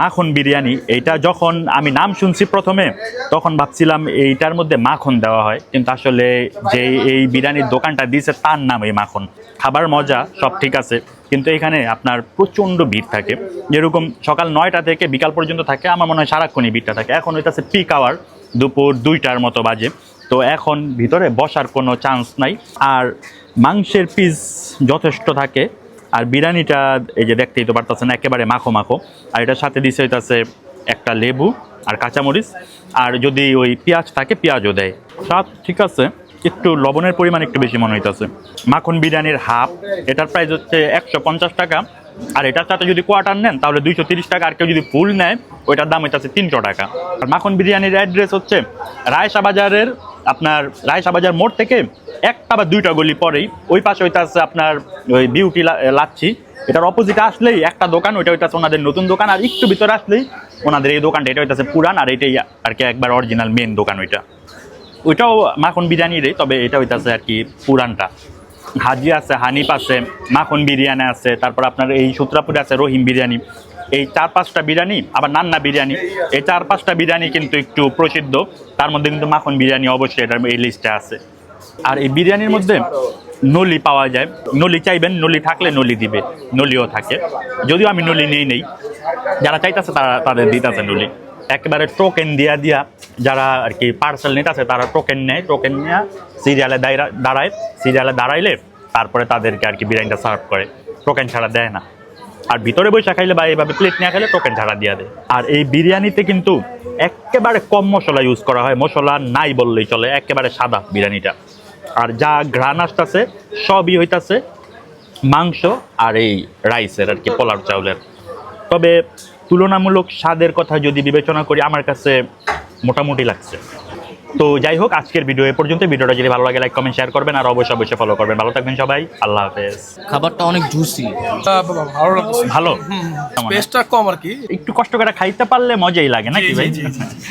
মাখন বিরিয়ানি, এইটা যখন আমি নাম শুনছি প্রথমে, তখন ভাবছিলাম এইটার মধ্যে মাখন দেওয়া হয়। কিন্তু আসলে যে এই বিরিয়ানির দোকানটা দিয়েছে, তার নাম এই মাখন। খাবার মজা, সব ঠিক আছে। কিন্তু এখানে আপনার প্রচণ্ড ভিড় থাকে। যেরকম সকাল নয়টা থেকে বিকাল পর্যন্ত থাকে, আমার মনে হয় সারাক্ষণই ভিড়টা থাকে। এখন হইতাছে পিক আওয়ার দুপুর দুইটার মতো বাজে। তো এখন ভিতরে বসার কোনো চান্স নাই। আর মাংসের পিস যথেষ্ট থাকে। আর বিরিয়ানিটা এই যে দেখতেই তো পারতেছেন, একেবারে মাখো মাখো। আর এটার সাথে দিছে হইতাছে একটা লেবু আর কাঁচামরিচ। আর যদি ওই পেঁয়াজ থাকে, পেঁয়াজও দেয়। স্বাদ ঠিক আছে, একটু লবণের পরিমাণ একটু বেশি মনে হইতেছে। মাখন বিরিয়ানির হাফ, এটার প্রাইস হচ্ছে একশো পঞ্চাশ টাকা। আর এটার সাথে যদি কোয়ার্টার নেন, তাহলে দুইশো তিরিশ টাকা। আর কেউ যদি ফুল নেয়, ওইটার দাম হইতাছে তিনশো টাকা। আর মাখন বিরিয়ানির অ্যাড্রেস হচ্ছে রায়সা বাজারের আপনার রায়সা বাজার মোড় থেকে একটা বা দুইটা গলি পরেই, ওই পাশে হইতাছে আপনার ওই বিউটি লাচ্ছি। এটার অপোজিটে আসলেই একটা দোকান, ওইটা হইতাছে ওনাদের নতুন দোকান, আর একটু ভিতরে আসলেই ওনাদের এই দোকানটা, এটা হইতাছে পুরান, আর এটাই আর কি একবার অরিজিনাল মেন দোকান ওইটা। ওইটাও মাখন বিরিয়ানিরই তবে এটা হইতাছে আর কি পুরানটা। হাজি আছে, হানিফ আছে, মাখন বিরিয়ানি আছে, তারপর আপনার এই সূত্রাপুরে আছে রহিম বিরিয়ানি। এই চার পাঁচটা বিরিয়ানি, আবার নান্না বিরিয়ানি। এই চার পাঁচটা বিরিয়ানি কিন্তু একটু প্রসিদ্ধ। তার মধ্যে কিন্তু মাখন বিরিয়ানি অবশ্যই এটার এই লিস্টে আছে। আর এই বিরিয়ানির মধ্যে নলি পাওয়া যায়। নলি চাইবেন, নলি থাকলে নলি দিবে। নলিও থাকে। যদিও আমি নলি নেই নেই। যারা চাইতেছে তারা তাদের দিতেছে নলি। একেবারে টোকেন দিয়া দিয়া যারা আর কি পার্সেল নিতেছে, তারা টোকেন নেয়। টোকেন নিয়ে সিরিয়ালে দাঁড়ায়। সিরিয়ালে দাঁড়াইলে তারপরে তাদেরকে আর কি বিরিয়ানিটা সার্ভ করে। টোকেন ছাড়া দেয় না। আর ভিতরে বসে খাইলে বা এইভাবে প্লেট নিয়ে খাইলে টোকেন ছাড়া দিয়ে দেয়। আর এই বিরিয়ানিতে কিন্তু একেবারে কম মশলা ইউজ করা হয়, মশলা নাই বললেই চলে একেবারে সাদা বিরিয়ানিটা। আর যা ঘ্রাণ আসতেছে, সবই হইতাছে মাংস আর এই রাইসের আর কি, পোলার চাউলের। তবে তুলনামূলক স্বাদের কথা যদি বিবেচনা করি, আমার কাছে মোটামুটি লাগছে। তো যাই হোক আজকের ভিডিও এ পর্যন্ত ভিডিওটা যদি ভালো লাগে লাইক কমেন্ট শেয়ার করবেন আর অবশ্যই অবশ্যই ফলো করবেন। ভালো থাকবেন সবাই। আল্লাহ হাফেজ। খাবারটা অনেক জুসি ভালো লাগছে। ভালো? পেস্টটা কম আর কি। একটু কষ্ট করে খাইতে পারলে মজাই লাগে নাকি ভাই জি, জি, জি।